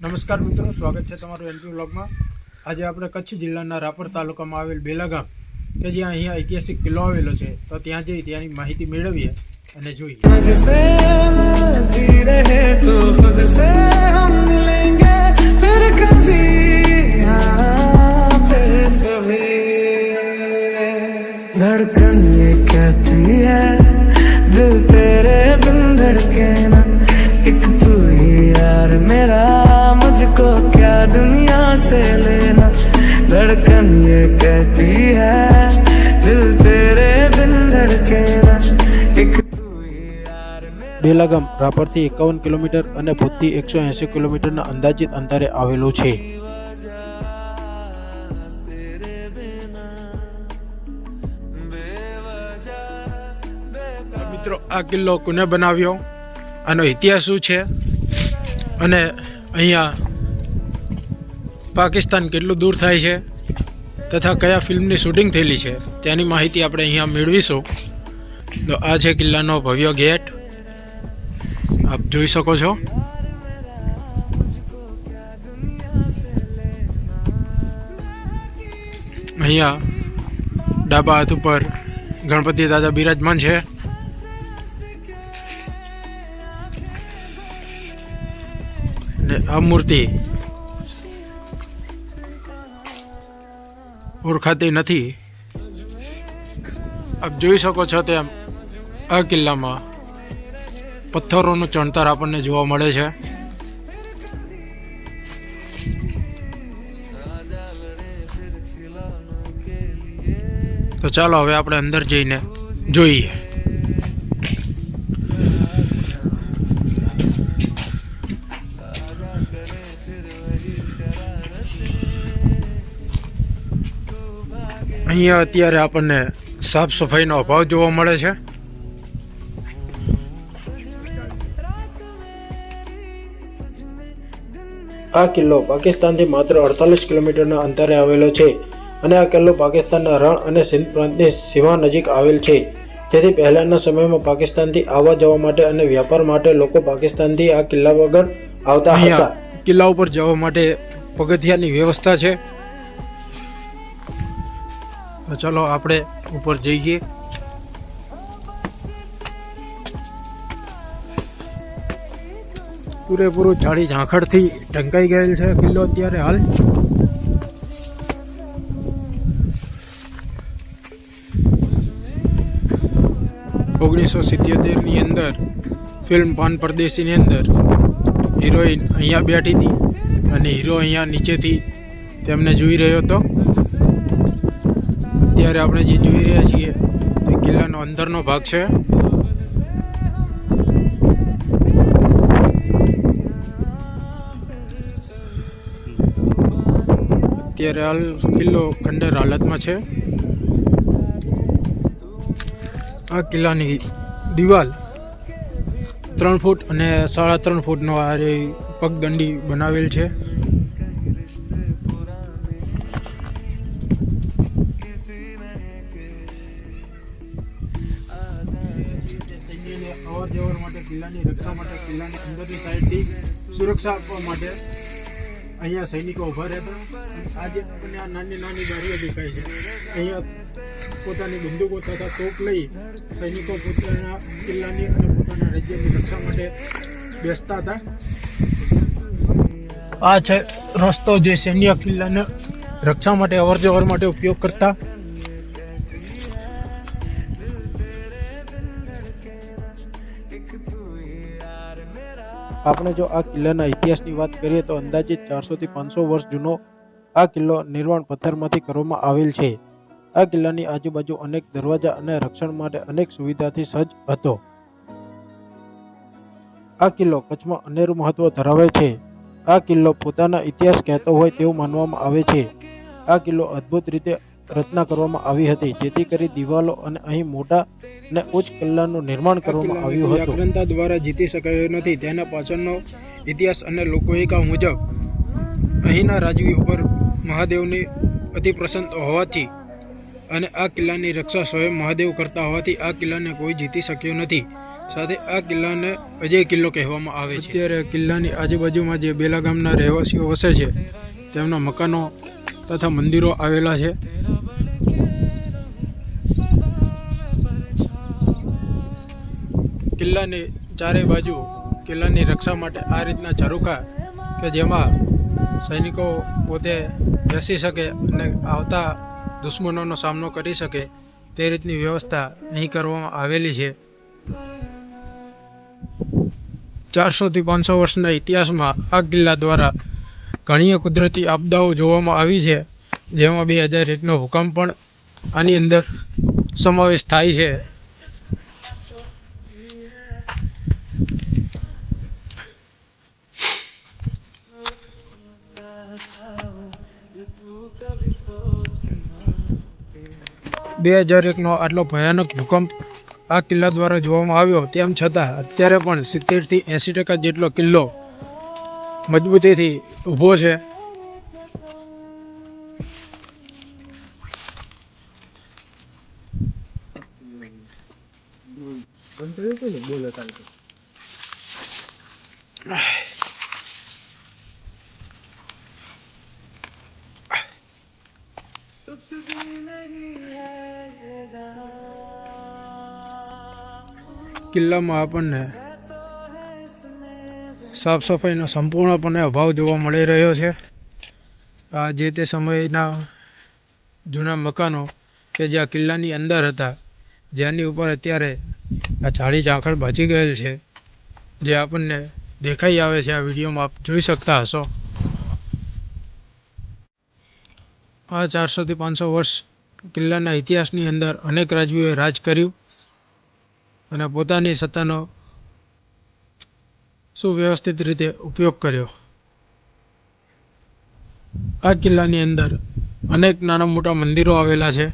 નમસ્કાર મિત્રો, સ્વાગત છે તમારું એમપી બ્લોગમાં આજે આપણે કચ્છ જિલ્લાના રાપર તાલુકામાં આવેલ બેલાગામ કે જ્યાં અહીંયા ઐતિહાસિક કિલ્લો આવેલો છે, તો ત્યાં જઈ ત્યાંની માહિતી મેળવીએ અને જોઈએ. ધડકન કહેતી દિલ से लेना धड़कन ये कहती है दिल तेरे बिन धड़के ना एक तू ही यार मेरा બેલા ગામ રાપરથી એકાવન કિલોમીટર અને ભૂતથી એકસો એંસી કિલોમીટરના અંદાજિત અંતરે આવેલું છે મિત્રો આ કિલ્લો કોને બનાવ્યો આનો ઇતિહાસ શું છે અને અહીંયા પાકિસ્તાન કેટલું દૂર થાય છે તથા કયા ફિલ્મની શૂટિંગ થયેલી છે, તેની માહિતી આપણે અહીંયા મેળવીશું. તો આ છે કિલ્લાનો ભવ્ય ગેટ. આપ જોઈ શકો છો. અહીંયા ડાબા હાથ ઉપર ગણપતિ દાદા બિરાજમાન છે. ને આ મૂર્તિ ઓળખાતી નથી. આપ જોઈ શકો છો તેમ આ કિલ્લામાં પથ્થરોનું ચણતર આપણને જોવા મળે છે. તો ચાલો હવે આપણે અંદર જઈને જોઈએ. અહીંયા અત્યારે આપણને સાફ સફાઈનો અભાવ જોવા મળે છે. આ કિલ્લો પાકિસ્તાનથી માત્ર અડતાલીસ કિલોમીટરના અંતરે આવેલો છે અને આ કિલ્લો પાકિસ્તાનના રણ અને સિંધ પ્રાંતની સીમા નજીક આવેલ છે. તેથી પહેલાંના સમયમાં પાકિસ્તાનથી આવવા જવા માટે અને વ્યાપાર માટે લોકો પાકિસ્તાનથી આ કિલ્લા વગર આવતા હતા. કિલ્લા ઉપર જવા માટે પગથિયાની વ્યવસ્થા છે. તો ચલો આપણે ઉપર જઈએ. પૂરેપૂરું જાળી ઝાંખડથી ઢંકાઈ ગયેલ છે કિલ્લો અત્યારે હાલ. ઓગણીસો સિત્યોતેરની અંદર ફિલ્મ પાન પરદેશીની અંદર હિરોઈન અહીંયા બેઠી હતી અને હીરો અહીંયા નીચેથી તેમને જોઈ રહ્યો હતો. અત્યારે આપણે જે જોઈ રહ્યા છીએ, તે કિલ્લાનો અંદરનો ભાગ છે. અત્યારે હાલ કિલ્લો ખંડેર હાલતમાં છે. આ કિલ્લાની દિવાલ ત્રણ ફૂટ અને સાડા ત્રણ ફૂટનો આ પગદંડી બનાવેલ છે. કિલ્લાની રક્ષા માટે, કિલ્લાની અંદરની સાઈડથી સુરક્ષા આપવા માટે અહીંયા સૈનિકો ઊભા રહેતા. આજે આપણને આ નાની નાની ગાડીઓ દેખાય છે. અહીંયા પોતાની બંદૂકો તથા તોપ લઈ સૈનિકો પોતાના કિલ્લાની અને પોતાના રાજ્યની રક્ષા માટે બેસતા હતા. આ છે રસ્તો જે સૈન્ય કિલ્લાને રક્ષા માટે અવર જવર માટે ઉપયોગ કરતા. આપણે જો આ કિલ્લાના ઇતિહાસની વાત કરીએ તો અંદાજિત ચારસોથી પાંચસો વર્ષ જૂનો આ કિલ્લો નિર્માણ પથ્થરમાંથી કરવામાં આવેલ છે. આ કિલ્લાની આજુબાજુ અનેક દરવાજા અને રક્ષણ માટે અનેક સુવિધાથી સજ્જ હતો. આ કિલ્લો કચ્છમાં અનેરું મહત્વ ધરાવે છે. આ કિલ્લો પોતાના ઇતિહાસ કહેતો હોય તેવું માનવામાં આવે છે. આ કિલ્લો અદ્ભુત રીતે રચના કરવામાં આવી હતી જેથી કરી દિવાલો અને અહીં મોટા અને ઉચ્ચ કિલ્લાનું નિર્માણ કરવામાં આવ્યું હતું. વ્યાકરણતા દ્વારા જીતી શકાયો નથી. તેના પાછળનો ઇતિહાસ અને લોકોએકા મુજબ અહીંના રાજવી ઉપર મહાદેવની અતિ પ્રસન્ન હોવાથી અને આ કિલ્લાની રક્ષા સ્વયં મહાદેવ કરતા હોવાથી આ કિલ્લાને કોઈ જીતી શક્યો નથી. સાથે આ કિલ્લાને અજય કિલ્લો કહેવામાં આવે છે. અત્યારે કિલ્લાની આજુબાજુમાં જે બેલા ગામના રહેવાસીઓ વસે છે તેમના મકાનો તથા મંદિરો આવેલા છે. કિલ્લાની ચારે બાજુ કિલ્લાની રક્ષા માટે આ રીતના ઝરૂખા કે જેમાં સૈનિકો પોતે બેસી શકે અને આવતા દુશ્મનોનો સામનો કરી શકે તે રીતની વ્યવસ્થા અહીં કરવામાં આવેલી છે. ચારસોથી પાંચસો વર્ષના ઇતિહાસમાં આ કિલ્લા દ્વારા ઘણી કુદરતી આપદાઓ જોવામાં આવી છે, જેમાં બે હજાર એકનો ભૂકંપ પણ આની અંદર સમાવેશ થાય છે. બે હજાર એકનો આટલો ભયાનક ભૂકંપ આ કિલ્લા દ્વારા જોવામાં આવ્યો, તેમ છતાં અત્યારે પણ સિત્તેરથી એંસી ટકા જેટલો કિલ્લો મજબૂતીથી ઊભો છે. કિલ્લામાં આપણને સાફ સફાઈનો સંપૂર્ણપણે અભાવ જોવા મળી રહ્યો છે. આ જે તે સમયના જૂના મકાનો કે જે આ કિલ્લાની અંદર હતા, જેની ઉપર અત્યારે આ ઝાડી ઝાંખળ બચી ગયેલ છે, જે આપણને દેખાઈ આવે છે. આ વિડીયોમાં આપ જોઈ શકતા હશો. આ ચારસોથી પાંચસો વર્ષ કિલ્લાના ઇતિહાસની અંદર અનેક રાજવીઓએ રાજ કર્યું અને પોતાની સત્તાનો સુવ્યવસ્થિત રીતે ઉપયોગ કર્યો. આ કિલ્લાની અંદર અનેક નાના મોટા મંદિરો આવેલા છે.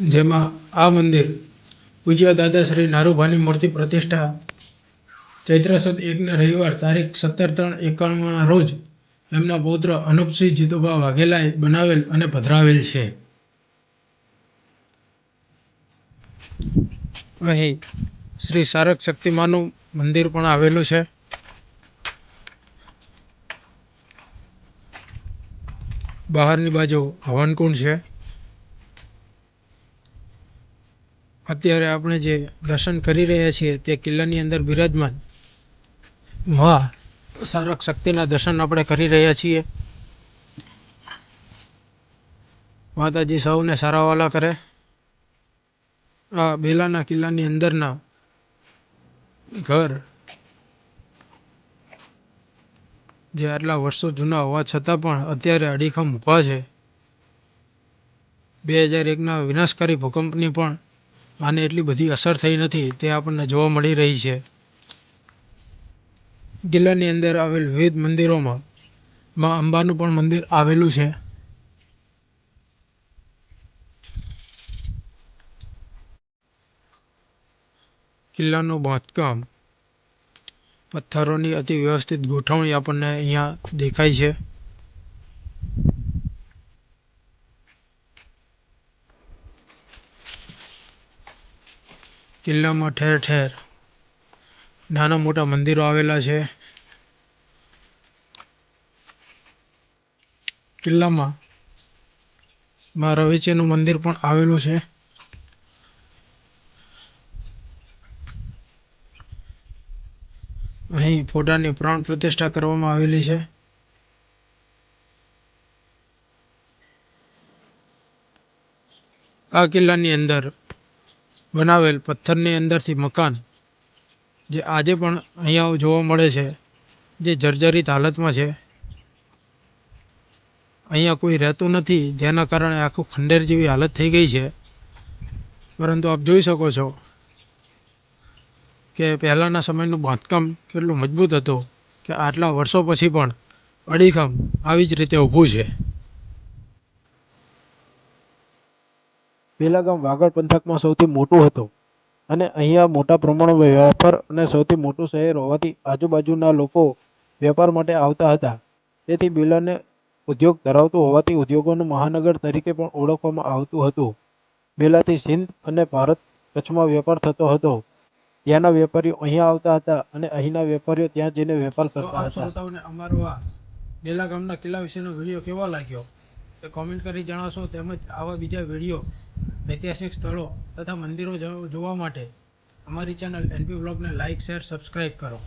જેમાં આ મંદિર પૂજ્ય દાદા શ્રી નારુભાની મૂર્તિ પ્રતિષ્ઠા ચૈત્ર સુદ એકના રવિવાર તારીખ સત્તર ત્રણ એકાણુંના રોજ એમના પૌત્ર અનુપસિંહ જીતુભા વાઘેલાએ બનાવેલ અને પધરાવેલ છે. અહીં શ્રી સારક શક્તિમાનું મંદિર પણ આવેલું છે. બહારની બાજુ હવનકુંડ છે. અત્યારે આપણે જે દર્શન કરી રહ્યા છીએ તે કિલ્લાની અંદર બિરાજમાન મહા સારક શક્તિના દર્શન આપણે કરી રહ્યા છીએ. માતાજી સૌને સારા વાલા કરે. આ બેલાના કિલ્લાની અંદરના ઘર, જે આટલા વર્ષો જૂના હોવા છતાં પણ અત્યારે અડીખમ ઊભા છે. બે હજાર એકના વિનાશકારી ભૂકંપની પણ આને એટલી બધી અસર થઈ નથી, તે આપણને જોવા મળી રહી છે. કિલ્લાની અંદર આવેલ વિવિધ મંદિરોમાં માં અંબાનું પણ મંદિર આવેલું છે. કિલ્લાનું બાંધકામ પથ્થરોની અતિ વ્યવસ્થિત ગોઠવણી આપણને અહીંયા દેખાય છે. કિલ્લામાં ઠેર ઠેર નાના મોટા મંદિરો આવેલા છે. કિલ્લામાં માં રવેચીનું મંદિર પણ આવેલું છે. અહીં ફોટાની પ્રાણ પ્રતિષ્ઠા કરવામાં આવેલી છે. આ કિલ્લાની અંદર બનાવેલ પથ્થરની અંદરથી મકાન જે આજે પણ અહીંયા જોવા મળે છે, જે જર્જરિત હાલતમાં છે, અહીંયા કોઈ રહેતું નથી, જેના કારણે આખું ખંડેર જેવી હાલત થઈ ગઈ છે. પરંતુ આપ જોઈ શકો છો કે પહેલાંના સમયનું બાંધકામ કેટલું મજબૂત હતું કે આટલા વર્ષો પછી પણ અડીખમ આવી જ રીતે ઊભું છે. પેલા ગામ વાગડ પંથકમાં સૌથી મોટું હતું. અને અહીંયા મોટા પ્રમાણમાં વેપાર અને સૌથી મોટું શહેર હોવાથી આજુબાજુના લોકો વેપાર માટે આવતા હતા. તેથી બિલાને ઉદ્યોગ ધરાવતું હોવાથી ઉદ્યોગોનું મહાનગર તરીકે પણ ઓળખવામાં આવતું હતું. બેલાથી સિંધ અને ભારત કચ્છમાં વેપાર થતો હતો. ત્યાંના વેપારીઓ અહીંયા આવતા હતા અને અહીંના વેપારીઓ ત્યાં જઈને વેપાર કરતા હતા. અમારો આ બેલા ગામના કિલ્લા વિશેનો વીડિયો કેવો લાગ્યો? કોમેન્ટ કરી જણાવશો તેમજ આવા બીજા વીડિયો ઐતિહાસિક સ્થળો તથા મંદિરો જોવા માટે અમારી ચેનલ એનપી બ્લોગને લાઇક શેર સબસ્ક્રાઈબ કરો.